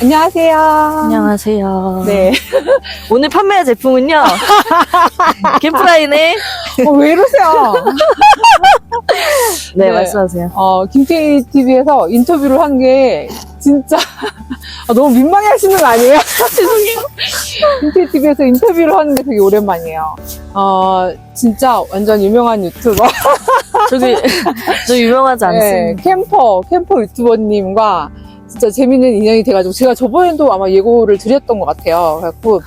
안녕하세요. 안녕하세요. 네. 오늘 판매할 제품은요. 캠프라인의 어, 왜 이러세요? 네, 네. 말씀하세요. 어, 김태희 TV에서 인터뷰를 한 게 진짜 아, 너무 민망해 하시는 거 아니에요? 죄송해요. 김태희 TV에서 인터뷰를 하는 게 되게 오랜만이에요. 어, 진짜 완전 유명한 유튜버. 저기 저 유명하지 네, 않습니다. 캠퍼, 캠퍼 유튜버님과 진짜 재밌는 인연이 돼가지고 제가 저번에도 아마 예고를 드렸던 것 같아요. 그래갖고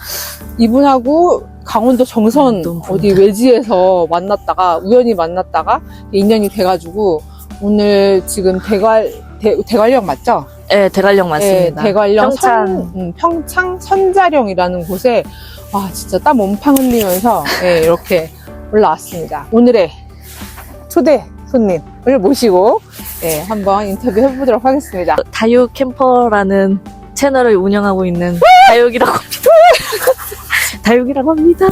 이분하고 강원도 정선 어디 외지에서 만났다가 우연히 만났다가 인연이 돼가지고 오늘 지금 대관 대, 대관령 맞죠? 네, 대관령 맞습니다. 네, 대관령 평창. 선, 음, 평창 선자령이라는 곳에 와 진짜 땀 엄청 흘리면서 예, 이렇게 올라왔습니다. 오늘의 초대 손님 을 모시고 예, 한번 인터뷰 해보도록 하겠습니다. 다육 캠퍼라는 채널을 운영하고 있는 다육이라고 합니다. 다육이라고 합니다.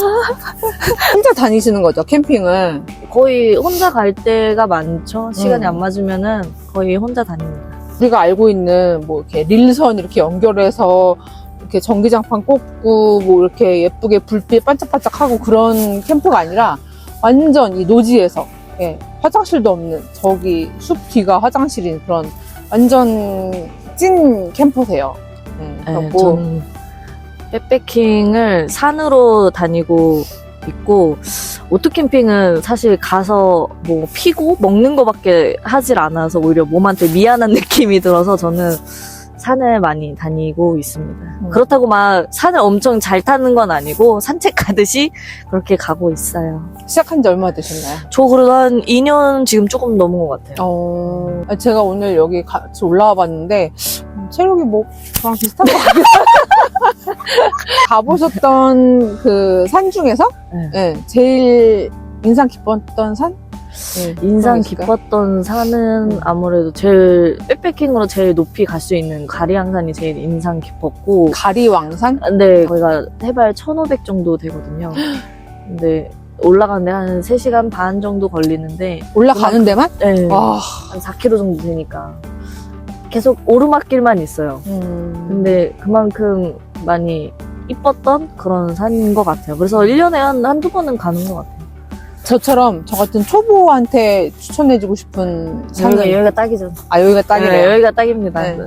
혼자 다니시는 거죠 캠핑을? 거의 혼자 갈 때가 많죠. 시간이 음. 안 맞으면은 거의 혼자 다닙니다. 우리가 알고 있는 뭐 이렇게 릴선 이렇게 연결해서 이렇게 전기장판 꽂고 뭐 이렇게 예쁘게 불빛 반짝반짝하고 그런 캠프가 아니라 완전 이 노지에서 예, 화장실도 없는 저기 숲 뒤가 화장실인 그런 완전 찐 캠퍼세요. 예, 네, 그래갖고 저는 백패킹을 산으로 다니고 있고 오토캠핑은 사실 가서 뭐 피고 먹는 거밖에 하질 않아서 오히려 몸한테 미안한 느낌이 들어서 저는 산을 많이 다니고 있습니다. 음. 그렇다고 막 산을 엄청 잘 타는 건 아니고 산책 가듯이 그렇게 가고 있어요. 시작한 지 얼마 되셨나요? 저 그래도 한 2년 지금 조금 넘은 것 같아요. 어, 제가 오늘 여기 같이 올라와 봤는데, 음, 체력이 뭐, 저랑 비슷한 것 같아요. 가보셨던 그 산 중에서, 네. 예, 제일 인상 깊었던 산? 예, 인상 있을까요? 깊었던 산은 아무래도 제일 백패킹으로 제일 높이 갈 수 있는 가리앙산이 제일 인상 깊었고 가리왕산? 근데 거기가 해발 1500 정도 되거든요. 근데 올라가는데 한 3시간 반 정도 걸리는데 올라가는 데만? 네, 와, 한 4km 정도 되니까 계속 오르막길만 있어요. 음. 근데 그만큼 많이 이뻤던 그런 산인 것 같아요. 그래서 1년에 한 한두 번은 가는 것 같아요. 저처럼 저 같은 초보한테 추천해주고 싶은 여기가, 산은, 여기가 딱이죠. 아, 여기가 딱이래요. 네, 여기가 딱입니다. 네. 네.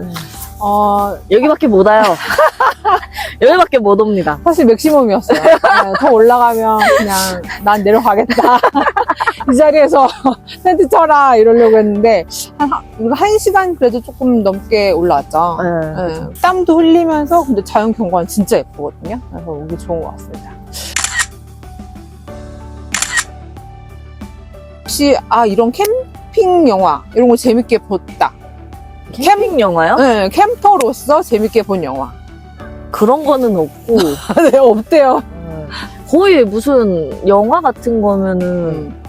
어, 여기밖에 못 와요. 여기밖에 못 옵니다. 사실 맥시멈이었어요. 네, 더 올라가면 그냥 난 내려가겠다. 이 자리에서 텐트 쳐라 이러려고 했는데 한, 한 시간 그래도 조금 넘게 올라왔죠. 네. 네, 땀도 흘리면서 근데 자연 경관 진짜 예쁘거든요. 그래서 오기 좋은 것 같습니다. 혹시 아 이런 캠핑 영화 이런 거 재밌게 봤다. 캠핑 영화요? 네, 캠퍼로서 재밌게 본 영화. 그런 거는 없고 네, 없대요. 거의 무슨 영화 같은 거면은 음.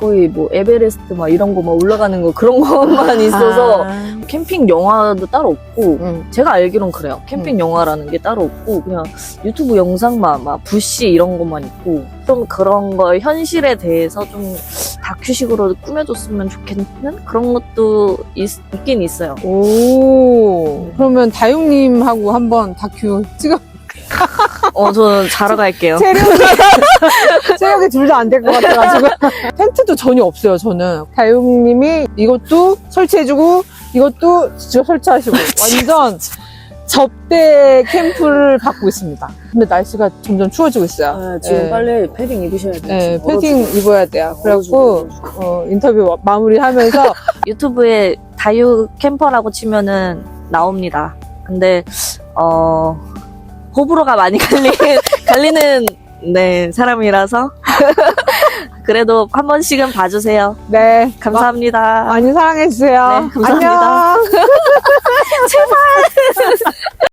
거의 뭐 에베레스트 막 이런 거 막 올라가는 거 그런 것만 있어서 아, 캠핑 영화도 따로 없고 음. 제가 알기론 그래요. 캠핑 영화라는 게 따로 없고 그냥 유튜브 영상만 막 부시 이런 것만 있고 좀 그런 걸 현실에 대해서 좀 다큐식으로 꾸며줬으면 좋겠는 그런 것도 있, 긴 있어요. 오, 그러면 다육님하고 한번 다큐 찍어. 어, 저는 자러 갈게요. 체력이, 체력이 둘 다 안 될 것 같아가지고. 텐트도 전혀 없어요, 저는. 다육님이 이것도 설치해주고, 이것도 직접 설치하시고. 완전 접대 캠프를 받고 있습니다. 근데 날씨가 점점 추워지고 있어요. 지금 네. 빨리 패딩 입으셔야 돼요. 네, 지금 패딩. 입어야 돼요. 그래갖고. 어, 인터뷰 마무리 하면서, 유튜브에 다육 캠퍼라고 치면은 나옵니다. 근데 어 호불호가 많이 갈리, 갈리는 네 사람이라서 그래도 한 번씩은 봐주세요. 네. 감사합니다. 많이 사랑해주세요. 네, 감사합니다. 안녕.